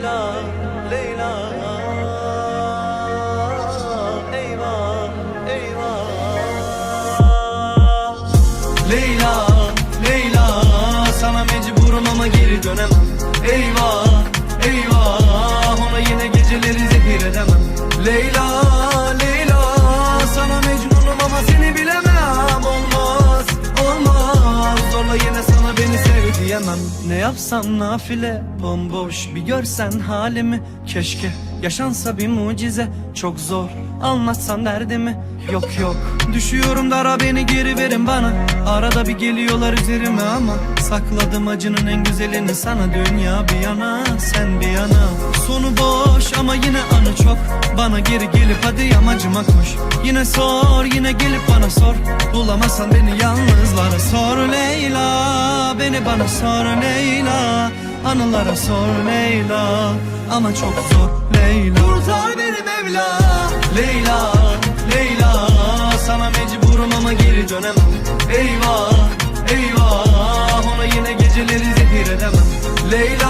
love. Ne yapsam nafile Bomboş bir görsen halimi Keşke yaşansa bir mucize. Çok zor anlatsan derdimi. Yok yok. Düşüyorum dara beni geri verin bana. Arada bir geliyorlar üzerime ama Sakladım acının en güzelini sana. Dünya bir yana sen bir yana. Sonu boş ama yine anı çok. Bana geri gelip hadi yamacıma koş Yine sor yine gelip bana sor. Bulamazsan beni yalnızlara sor Leyla. Beni bana sor Leyla Anılara sor Leyla Ama çok zor Leyla. Kurtar beni Mevla. Leyla Leyla Sana mecburum ama geri dönemem. Eyvah Eyvah Ona yine geceleri zehir edemem. Leyla Leyla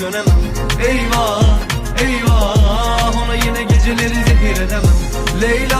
dönemem. Eyvah, eyvah Ona yine geceleri zehir edemem. Leyla,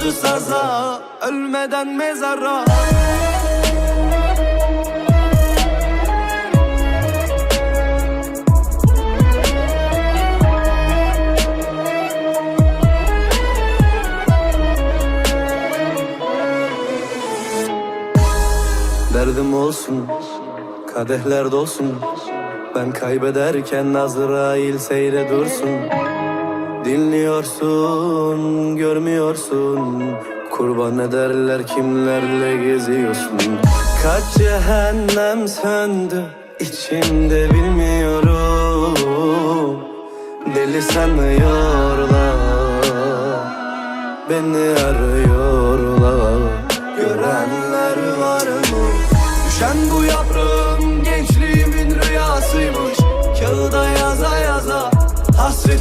vurdu saza Ölmeden mezara. Derdim olsun, kadehler dolsun. Ben kaybederken Azrail seyre dursun Dinliyorsun, görmüyorsun. Kurban ederler kimlerle geziyorsun. Kaç cehennem söndü içimde bilmiyorum. Deli sanıyorlar Beni arıyorlar. Görenler var mı? Düşen bu yaprağım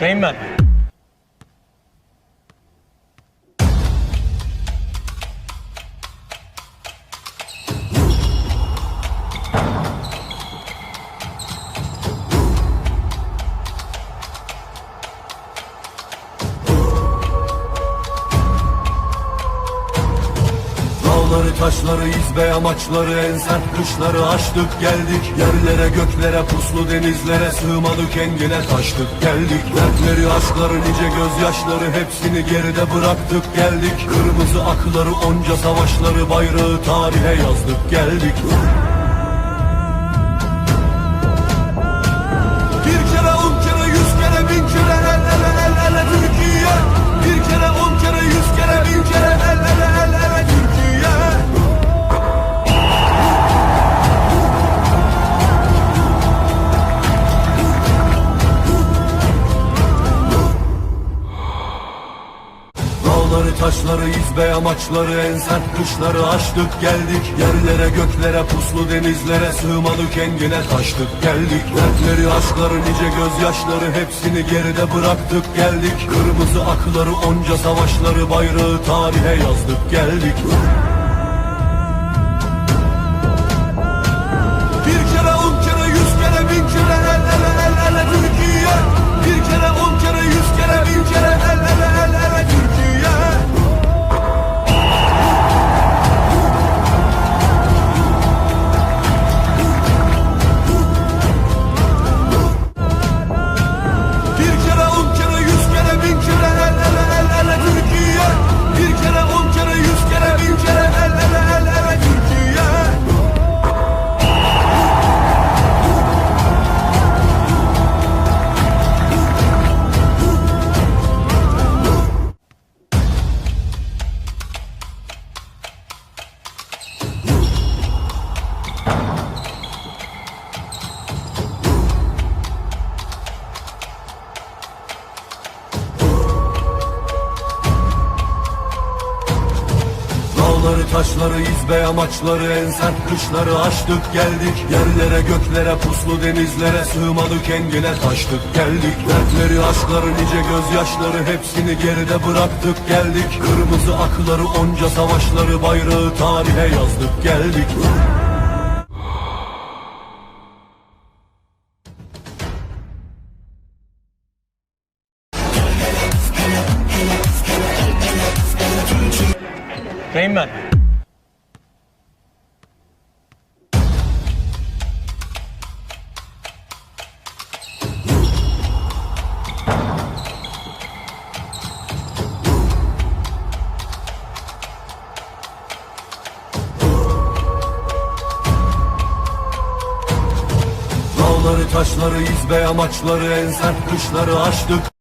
Amen Dağları taşları izbe amaçları en sert kışları aştık geldik. Yerlere göklere puslu denizlere sığmadık engine taştık geldik. Dertleri aşkları nice gözyaşları hepsini geride bıraktık geldik. Kırmızı akları onca savaşları bayrağı tarihe yazdık geldik taşları izbe amaçları en sert kışları aştık geldik. Yerlere göklere puslu denizlere sığmadık engine taştık geldik. Dertleri aşkları nice gözyaşları hepsini geride bıraktık geldik. Kırmızı akları onca savaşları bayrağı tarihe yazdık geldik Dağları taşları izbe amaçları en sert kışları aştık geldik. Yerlere göklere puslu denizlere sığmadık engine taştık geldik. Dertleri aşkları nice gözyaşları hepsini geride bıraktık geldik. Kırmızı akları onca savaşları bayrağı tarihe yazdık geldik Man. Dağları taşları izbe amaçları en sert kışları aştık